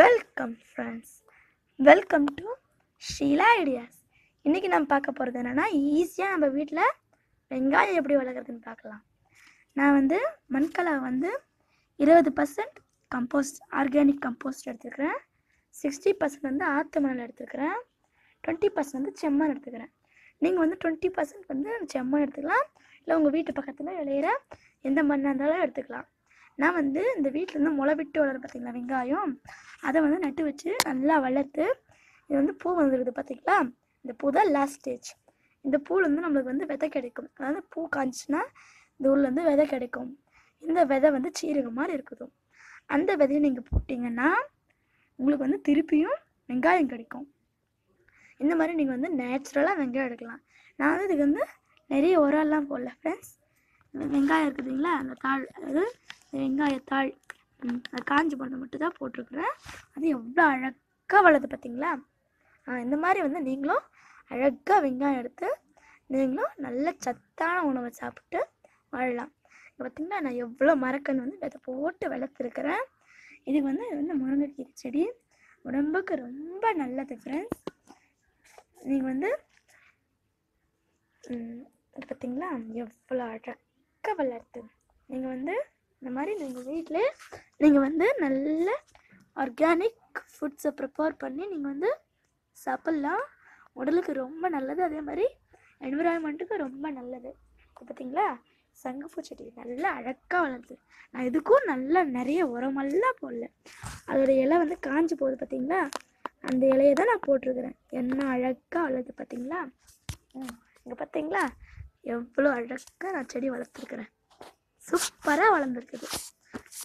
Welcome friends welcome to Sheela ideas இன்றைக்கி நம்ம பார்க்க போகிறது என்னென்னா ஈஸியாக நம்ம வீட்டில் வெங்காயம் எப்படி வளர்க்குறதுன்னு பார்க்கலாம். நான் வந்து மண்கலா வந்து இருபது பர்சன்ட் கம்போஸ்ட் ஆர்கானிக் கம்போஸ்ட் எடுத்துக்கிறேன் சிக்ஸ்டி பர்சன்ட் வந்து ஆற்று மணல் எடுத்துக்கிறேன் டுவெண்ட்டி பர்சன்ட் வந்து செம்மண் எடுத்துக்கிறேன். நீங்கள் வந்து டுவெண்ட்டி பர்சன்ட் வந்து செம்மண் எடுத்துக்கலாம். இல்லை உங்கள் வீட்டு பக்கத்தில் விளையிற எந்த மண்ணாக இருந்தாலும் எடுத்துக்கலாம். நான் வந்து இந்த வீட்டிலேருந்து முளை விட்டு வளரும் பார்த்தீங்களா வெங்காயம் அதை வந்து நட்டு வச்சு நல்லா வளர்த்து இது வந்து பூ வந்துருக்குது பார்த்தீங்களா இந்த பூ தான் லாஸ்ட் ஸ்டேஜ் இந்த பூவில் வந்து நம்மளுக்கு வந்து விதை கிடைக்கும். அதாவது பூ காய்ச்சுன்னா இந்த ஊர்லேருந்து வந்து விதை கிடைக்கும். இந்த விதை வந்து சீரகம் மாதிரி இருக்குது. அந்த விதையை நீங்கள் போட்டிங்கன்னா உங்களுக்கு வந்து திருப்பியும் வெங்காயம் கிடைக்கும். இந்த மாதிரி நீங்கள் வந்து நேச்சுரலாக வெங்காயம் எடுக்கலாம். நான் வந்து இதுக்கு வந்து நிறைய உரம்லாம் போடல ஃப்ரெண்ட்ஸ் வெங்காயம் இருக்குதுங்களா அந்த தாள் அது வெங்காயத்தாள் அது காஞ்சி போனது மட்டும் தான் போட்டிருக்குறேன். அது எவ்வளோ அழகாக வளருது பார்த்தீங்களா? இந்த மாதிரி வந்து நீங்களும் அழகாக வெங்காயம் எடுத்து நீங்களும் நல்ல சத்தான உணவை சாப்பிட்டு வாழலாம். இப்போ பார்த்திங்கன்னா நான் எவ்வளோ மரக்கன்று வந்து விதை போட்டு வளர்த்துருக்குறேன். இது வந்து இது வந்து முருங்கைக்கீரை செடி. உடம்புக்கு ரொம்ப நல்லது ஃப்ரெண்ட்ஸ் நீங்கள் வந்து பார்த்திங்களா பார்த்தீங்களா? எவ்வளோ அழகாக வளருது நீங்கள் வந்து இந்த மாதிரி நீங்கள் வீட்டிலே நீங்கள் வந்து நல்ல ஆர்கானிக் ஃபுட்ஸை ப்ரிப்பேர் பண்ணி நீங்கள் வந்து சாப்பிட்லாம். உடலுக்கு ரொம்ப நல்லது. அதே மாதிரி என்விரான்மெண்ட்டுக்கு ரொம்ப நல்லது. பார்த்தீங்களா சங்குப்பூ செடி நல்லா அழகாக வளருது நான் இதுக்கும் நல்லா நிறைய உரமெல்லாம் போடல. அதோட இலை வந்து காஞ்சி போகுது பார்த்தீங்களா அந்த இலையை தான் நான் போட்டிருக்கிறேன். என்ன அழகாக வளருது பார்த்தீங்களா ம் இங்கே பார்த்தீங்களா எவ்வளோ அழகாக நான் செடி வளர்த்துருக்குறேன். சூப்பராக வளர்ந்துருக்குது.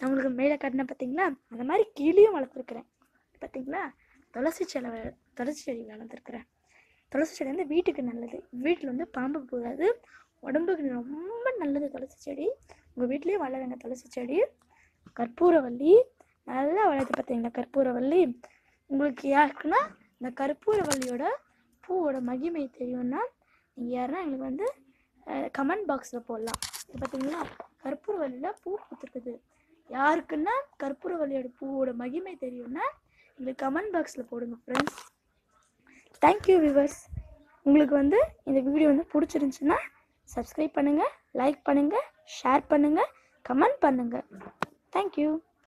நம்மளுக்கு மேலே கட்டின பார்த்தீங்களா அந்த மாதிரி கீழேயும் வளர்த்துருக்குறேன். பார்த்தீங்களா துளசி செடி துளசி செடி வளர்த்துருக்குறேன். துளசி செடி வந்து வீட்டுக்கு நல்லது. வீட்டில் வந்து பாம்பு போகாது. உடம்புக்கு ரொம்ப நல்லது துளசி செடி. உங்கள் வீட்லேயும் வளருங்க துளசி செடி. கற்பூரவல்லி நல்லா வளருது பார்த்தீங்களா கற்பூரவள்ளி உங்களுக்கு யாருக்குன்னா இந்த கற்பூரவல்லியோட பூவோட மகிமை தெரியும்னா நீங்கள் யாருன்னா எங்களுக்கு வந்து கமெண்ட் பாக்ஸில் போடலாம். இது பார்த்தீங்களா கற்பூரவல்லியில் பூ பூத்துருக்குது. யாருக்குன்னா கற்பூரவல்லியோட பூவோட மகிமை தெரியும்னா எங்களுக்கு கமெண்ட் பாக்ஸில் போடுங்க ஃப்ரெண்ட்ஸ் தேங்க்யூ விவர்ஸ் உங்களுக்கு வந்து இந்த வீடியோ வந்து பிடிச்சிருந்துச்சுன்னா சப்ஸ்கிரைப் பண்ணுங்கள் லைக் பண்ணுங்கள் ஷேர் பண்ணுங்கள் கமெண்ட் பண்ணுங்கள் தேங்க்யூ